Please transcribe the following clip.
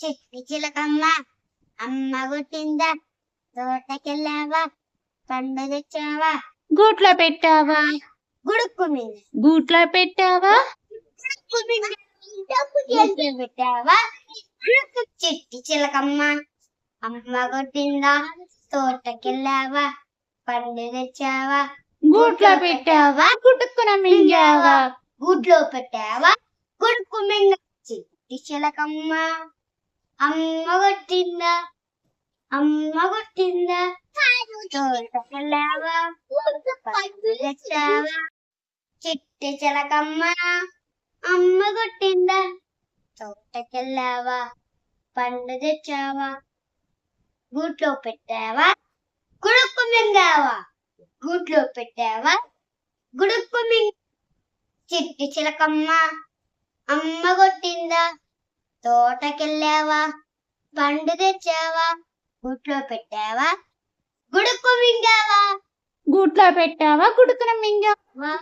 చిట్టి చిలకమ్మ అమ్మ కొట్టిందా తోటకెళ్ళావా పండు తెచ్చావా? గూట్లో పెట్టావా? గుడుక్కు మీద. గూట్లో పెట్టావా? గుడుక్కు మీద. గూట్లో పెట్టావా? గుడుక్కు చిట్టి చిలకమ్మ అమ్మ కొట్టిందా తోటకెళ్ళావా పండు తెచ్చావా? గూట్లో పెట్టావా? గుటుక్కున మింగావా గుడ్లో పెట్టావా? గుడుకు మింగ చిట్టి చిలకమ్మ. అమ్మ కొట్టిందా అమ్మ కొట్టిందా తోటకెళ్ళావా పండు తెచ్చావా చిట్టి చిలకమ్మ అమ్మ కొట్టిందా తోటకెళ్ళావా పండు తెచ్చావా గూట్లో పెట్టావా గుడుక్కు మింగావా గూట్లో పెట్టావా గుడుక్కు మింగ చిట్టి చిలకమ్మ అమ్మ కొట్టిందా తోటకెళ్ళావా? పండు తెచ్చావా? గూట్లో పెట్టావా? గుడుక్కు మింగావా? గూట్లో పెట్టావా? గుడుకున మింగావా?